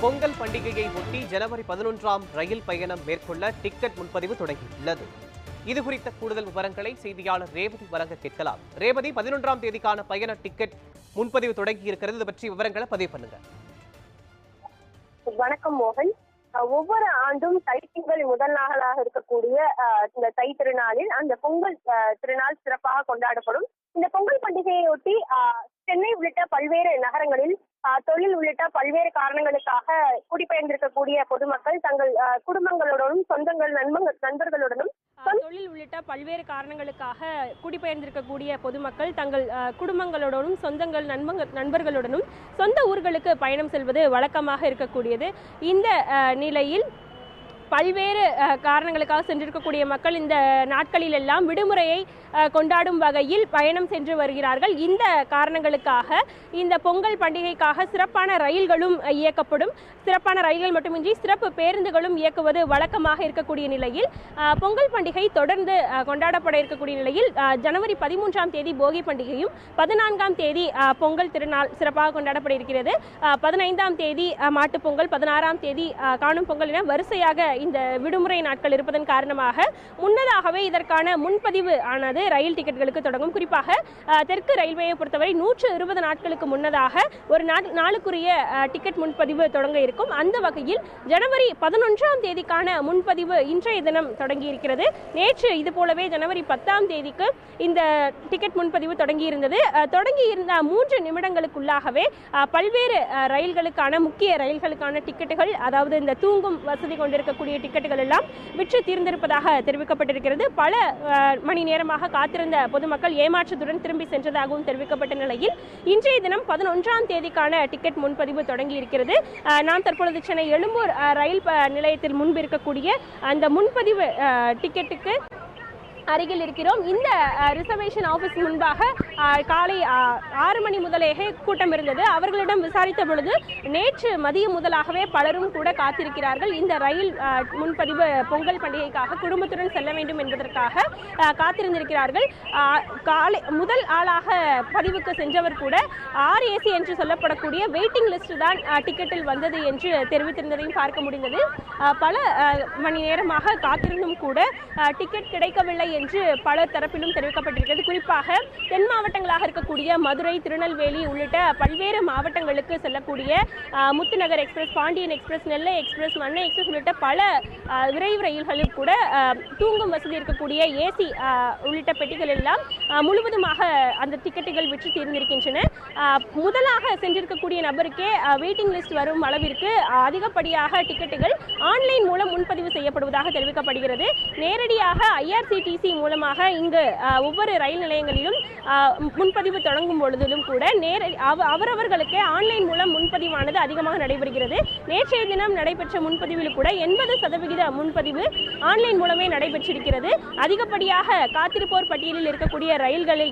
பொங்கல் பண்டிகையை ஒட்டி ஜனவரி பதினொன்றாம் ரயில் பயணம் மேற்கொள்ள டிக்கெட் முன்பதிவு தொடங்கியுள்ளது. இது குறித்த கூடுதல் விவரங்களை செய்தியாளர் ரேவதி வழங்க கேட்கலாம். ரேவதி பதினொன்றாம் தேதிக்கான பயண டிக்கெட் முன்பதிவு தொடங்கி இருக்கிறது இது பற்றி விவரங்களை பதிவு பண்ணுங்க. வணக்கம் மோகன். ஒவ்வொரு ஆண்டும் தைத்திங்கள் முதல் நாளாக இருக்கக்கூடிய இந்த தை திருநாளில் அந்த பொங்கல் அஹ், திருநாள் சிறப்பாக கொண்டாடப்படும். இந்த பொங்கல் பண்டிகையை ஒட்டி சென்னை உள்ளிட்ட பல்வேறு நகரங்களில் தொழில் உள்ளிட்ட பல்வேறு காரணங்களுக்காக குடிபெயர்ந்திருக்கக்கூடிய பொதுமக்கள் தங்கள் குடும்பங்களுடனும் சொந்தங்கள் நண்பங்கள் நண்பர்களுடனும் தொழில் உள்ளிட்ட பல்வேறு காரணங்களுக்காக குடிபெயர்ந்திருக்கக்கூடிய பொதுமக்கள் தங்கள் குடும்பங்களோடனும் குடும்பங்களுடனும் சொந்தங்கள் நண்பங்கள் நண்பர்களுடனும் சொந்த ஊர்களுக்கு பயணம் செல்வது வழக்கமாக இருக்கக்கூடியது. இந்த நிலையில் பல்வேறு காரணங்களுக்காக சென்றிருக்கக்கூடிய மக்கள் இந்த நாட்களில் எல்லாம் விடுமுறையை கொண்டாடும் வகையில் பயணம் சென்று வருகிறார்கள். இந்த காரணங்களுக்காக இந்த பொங்கல் பண்டிகைக்காக சிறப்பான ரயில்களும் இயக்கப்படும். சிறப்பான ரயில்கள் மட்டுமின்றி சிறப்பு பேருந்துகளும் இயக்குவது வழக்கமாக இருக்கக்கூடிய நிலையில் பொங்கல் பண்டிகை தொடர்ந்து கொண்டாடப்பட இருக்கக்கூடிய நிலையில் ஜனவரி பதிமூன்றாம் தேதி போகி பண்டிகையும் பதினான்காம் தேதி பொங்கல் திருநாள் சிறப்பாக கொண்டாடப்பட இருக்கிறது. பதினைந்தாம் தேதி மாட்டுப் பொங்கல் பதினாறாம் தேதி காணும் பொங்கல் என வரிசையாக இந்த விடுமுறை நாட்கள் இருப்பதன் காரணமாக முன்னதாகவே இதற்கான முன்பதிவு ஆனது ரயில் டிக்கெட்டுகளுக்கு தொடங்கும். குறிப்பாக தெற்கு ரயில்வேயை பொறுத்தவரை நூற்று இருபது நாட்களுக்கு முன்னதாக ஒரு நாளுக்குரிய டிக்கெட் முன்பதிவு தொடங்க இருக்கும். அந்த வகையில் ஜனவரி பதினொன்றாம் தேதிக்கான முன்பதிவு இன்றைய தினம் தொடங்கி இருக்கிறது நேற்று இது போலவே ஜனவரி பத்தாம் தேதிக்கு இந்த டிக்கெட் முன்பதிவு தொடங்கி இருந்தது தொடங்கி இருந்த மூன்று நிமிடங்களுக்குள்ளாகவே பல்வேறு ரயில்களுக்கான முக்கிய ரயில்களுக்கான டிக்கெட்டுகள் அதாவது இந்த தூங்கும் வசதி கொண்டிருக்கக்கூடிய டிக்கெட்டுகள் எல்லாம் விற்று தீர்ந்திருப்பதாக தெரிவிக்கப்பட்டிருக்கிறது. பல மணி நேரமாக காத்திருந்த பொதுமக்கள் ஏமாற்றத்துடன் திரும்பி சென்றதாகவும் தெரிவிக்கப்பட்ட நிலையில் இன்றைய தினம் பதினொன்றாம் தேதிக்கான டிக்கெட் முன்பதிவு தொடங்கி இருக்கிறது நாம் தற்பொழுது சென்னை எழும்பூர் ரயில் நிலையத்தில் முன்பு இருக்கக்கூடிய அந்த முன்பதிவு டிக்கெட்டுக்கு அருகில் இருக்கிறோம். இந்த ரிசர்வேஷன் ஆஃபீஸ் முன்பாக காலை ஆறு மணி முதலேயே கூட்டம் இருந்தது. அவர்களிடம் விசாரித்த பொழுது நேற்று மதியம் முதலாகவே பலரும் கூட காத்திருக்கிறார்கள். இந்த ரயில் முன்பதிவு பொங்கல் பண்டிகைக்காக குடும்பத்துடன் செல்ல வேண்டும் என்பதற்காக காத்திருந்திருக்கிறார்கள். காலை முதல் ஆளாக பதிவுக்கு சென்றவர் கூட ஆர்ஏசி என்று சொல்லப்படக்கூடிய வெயிட்டிங் லிஸ்ட் தான் டிக்கெட்டில் வந்தது என்று தெரிவித்திருந்ததையும் பார்க்க முடிந்தது. பல மணி நேரமாக காத்திருந்தும் கூட டிக்கெட் கிடைக்கவில்லை என்று பல தரப்பிலும் தெரிவிக்கப்பட்டிருக்கிறது. குறிப்பாக தென் மாவட்டங்களாக இருக்கக்கூடிய மதுரை திருநெல்வேலி உள்ளிட்ட பல்வேறு மாவட்டங்களுக்கு செல்லக்கூடிய Muthunagar express Pandiyan express Nellai express Mannai express உள்ளிட்ட பல விரைவு ரயில்களில் கூட தூங்கும் வசதி இருக்கக்கூடிய ஏசி உள்ளிட்ட பெட்டிகள் எல்லாம் முழுவதுமாக அந்த டிக்கெட்டுகள் விற்று தீர்ந்திருக்கின்றன. முதலாக சென்றிருக்கக்கூடிய நபருக்கே வெயிட்டிங் லிஸ்ட் வரும் அளவிற்கு அதிகப்படியாக டிக்கெட்டுகள் ஆன்லைன் மூலம் முன்பதிவு செய்யப்படுவதாக தெரிவிக்கப்படுகிறது. நேரடியாக ஐஆர்சிடிசி மூலமாக இங்கு ஒவ்வொரு ரயில் நிலையங்களிலும் முன்பதிவு தொடங்கும் பொழுதிலும் கூட நேர அவ- அவரவர்களுக்கே ஆன்லைன் மூலம் முன்பதிவானது அதிகமாக நடைபெறுகிறது. நேற்றைய தினம் நடைபெற்ற முன்பதிவில் கூட எண்பது சதவிகித முன்பதிவு ஆன்லைன் மூலமே நடைபெற்றிருக்கிறது. அதிகப்படியாக காத்திருப்போர் பட்டியலில் இருக்கக்கூடிய ரயில்களை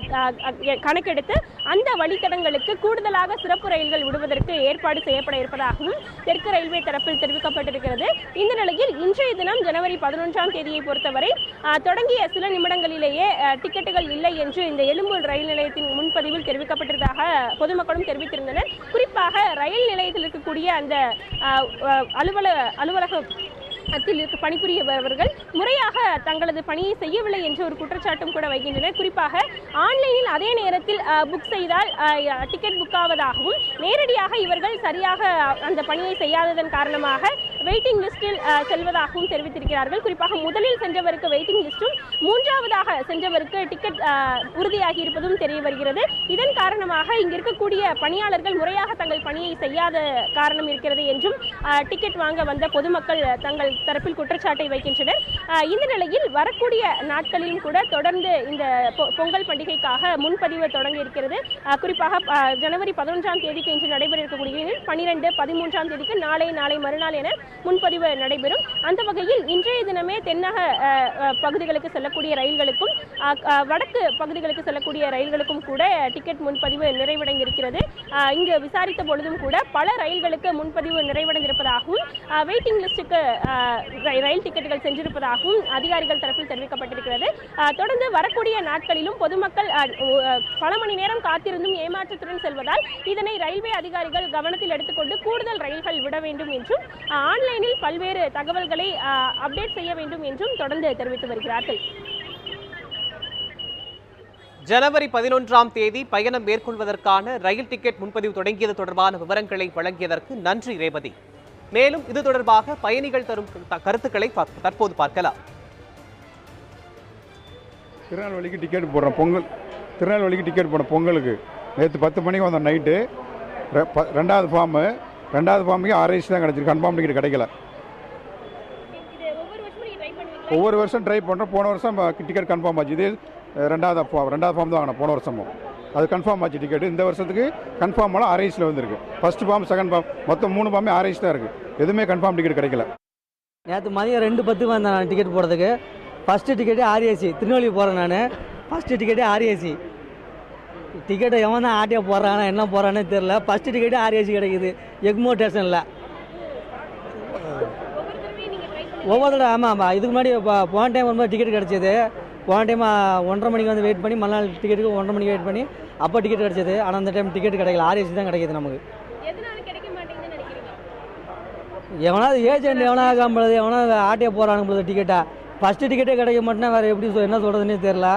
கணக்கெடுத்து அந்த வழித்தடங்களுக்கு கூடுதலாக சிறப்பு ரயில்கள் விடுவதற்கு ஏற்பாடு செய்யப்பட இருப்பதாகவும் தெற்கு ரயில்வே தரப்பில் தெரிவிக்கப்பட்டிருக்கிறது. இந்த நிலையில் இன்றைய தினம் ஜனவரி பதினொன்றாம் தேதியை பொறுத்தவரை தொடங்கிய சில நிமிடங்களிலேயே டிக்கெட்டுகள் இல்லை என்று இந்த எழும்பூர் ரயில் நிலையத்தின் முன்பதிவில் தெரிவிக்கப்பட்டிருந்ததாக பொதுமக்களும் தெரிவித்திருந்தனர். குறிப்பாக ரயில் நிலையத்தில் இருக்கக்கூடிய அந்த அலுவல அலுவலக இருக்க பணிபுரியவர்கள் முறையாக தங்களது பணியை செய்யவில்லை என்ற ஒரு குற்றச்சாட்டும் கூட வைக்கின்றனர். குறிப்பாக ஆன்லைனில் அதே நேரத்தில் புக் செய்தால் டிக்கெட் புக் ஆவதாகவும் நேரடியாக இவர்கள் சரியாக அந்த பணியை செய்யாததன் காரணமாக வெயிட்டிங் லிஸ்டில் செல்வதாகவும் தெரிவித்திருக்கிறார்கள். குறிப்பாக முதலில் சென்றவருக்கு வெயிட்டிங் லிஸ்டும் மூன்றாவதாக சென்றவருக்கு டிக்கெட் உறுதியாகி இருப்பதும் தெரிய வருகிறது. இதன் காரணமாக இங்கு இருக்கக்கூடிய பணியாளர்கள் முறையாக தங்கள் பணியை செய்யாத காரணம் இருக்கிறது என்றும் டிக்கெட் வாங்க வந்த பொதுமக்கள் தங்கள் தரப்பில் குற்றச்சாட்டை வைக்கின்றனர். இந்த நிலையில் வரக்கூடிய நாட்களிலும் கூட தொடர்ந்து இந்த பொ- பொங்கல் பண்டிகைக்காக முன்பதிவு தொடங்கி இருக்கிறது. அஹ், குறிப்பாக ஜனவரி பதினொன்றாம் தேதிக்கு இன்று நடைபெற இருக்கக்கூடிய பனிரெண்டு பதிமூன்றாம் தேதிக்கு நாளை நாளை மறுநாள் என முன்பதிவு நடைபெறும். அந்த வகையில் இன்றைய தினமே தென்னக பகுதிகளுக்கு செல்லக்கூடிய ரயில்களுக்கும் வடக்கு பகுதிகளுக்கு செல்லக்கூடிய ரயில்களுக்கும் கூட டிக்கெட் முன்பதிவு நிறைவடைந்திருக்கிறது. இங்கு விசாரித்த பொழுதும் கூட பல ரயில்களுக்கு முன்பதிவு நிறைவடைந்திருப்பதாகவும் வெயிட்டிங் லிஸ்ட்டுக்கு ரயில் டிக்கெட்டுகள் சென்றிருப்பதாகவும் அதிகாரிகள் தரப்பில் தெரிவிக்கப்பட்டிருக்கிறது. தொடர்ந்து வரக்கூடிய நாட்களிலும் பொதுமக்கள் பல மணி நேரம் காத்திருந்தும் ஏமாற்றத்துடன் செல்வதால் இதனை ரயில்வே அதிகாரிகள் கவனத்தில் எடுத்துக்கொண்டு கூடுதல் ரயில்கள் விட வேண்டும் என்றும் ஆன்லைனில் பல்வேறு தகவல் அஹ், அப்டேட் செய்ய வேண்டும் என்றும் தொடர்ந்து தெரிவித்து வருகிறார்கள். ஜனவரி பதினொன்றாம் தேதி பயணம் மேற்கொள்வதற்கான ரயில் டிக்கெட் முன்பதிவு தொடங்கியது தொடர்பான விவரங்களை வழங்கியதற்கு நன்றி ரேவதி. மேலும் இது தொடர்பாக பயணிகள் தரும் த- கருத்துக்களை தற்போது பார்க்கலாம். திருநெல்வேலிக்கு டிக்கெட் போடுறோம் பொங்கல் திருநெல்வேலிக்கு டிக்கெட் போடுறோம் பொங்கலுக்கு நேற்று பத்து மணிக்கு வந்த நைட்டு ரெண்டாவது ஃபார்மு ரெண்டாவது ஃபார்முக்கு ஆர்ஐசி தான் கிடச்சிருக்கு. கன்ஃபார்ம் டிக்கெட் கிடைக்கல. ஒவ்வொரு வருஷம் ட்ரை பண்ணுறோம் போன வருஷம் டிக்கெட் கன்ஃபார்ம் ஆச்சு. இது ரெண்டாவது ஃபார்ம் ரெண்டாவது ஃபார்ம் தான் வாங்கினோம். போன வருஷமும். அது கன்ஃபார்ம் ஆச்சு டிக்கெட் இந்த வருஷத்துக்கு கன்ஃபார்ம் ஆனால் ஆர்ஐசியில் வந்திருக்கு. ஃபர்ஸ்ட் ஃபார்ம் செகண்ட் ஃபார்ம் மொத்தம் மூணு ஃபார்மே ஆர்ஐசி தான் இருக்குது எதுவுமே கன்ஃபார்ம் டிக்கெட் கிடைக்கல. நேற்று மதியம் ரெண்டு பத்துக்கு வந்தேன் நான் டிக்கெட் போடுறதுக்கு. ஃபஸ்ட்டு டிக்கெட்டே ஆர்ஏசி திருநெல்வேலி போகிறேன் நான். ஃபஸ்ட்டு டிக்கெட்டே ஆர்ஏசி டிக்கெட்டை எவன் தான் ஆட்டியாக போடுறானா என்ன போகிறானே தெரில ஃபஸ்ட்டு டிக்கெட்டே ஆர்ஏசி கிடைக்குது. எக்மோ ஸ்டேஷனில் ஒவ்வொரு தடவை ஆமாம் ஆமாம் இதுக்கு முன்னாடி இப்போ போன டைம் வரும்போது டிக்கெட் கிடச்சிது. போன டைம் ஒன்றரை மணிக்கு வந்து வெயிட் பண்ணி மறுநாள் டிக்கெட்டுக்கு ஒன்றரை மணிக்கு வெயிட் பண்ணி அப்போ டிக்கெட் கிடச்சிது. ஆனால் அந்த டைம் டிக்கெட் கிடைக்கல. ஆர்ஏசி தான் கிடைக்குது நமக்கு. எவனாவது ஏஜென்ட் எவனாவது காம்பளது எவனாவது ஆட்டிய போகிறானுங்க டிக்கெட்டை ஃபஸ்ட்டு டிக்கெட்டே கிடைக்க மாட்டேன்னா வேறு எப்படி என்ன சொல்கிறதுனே தெரில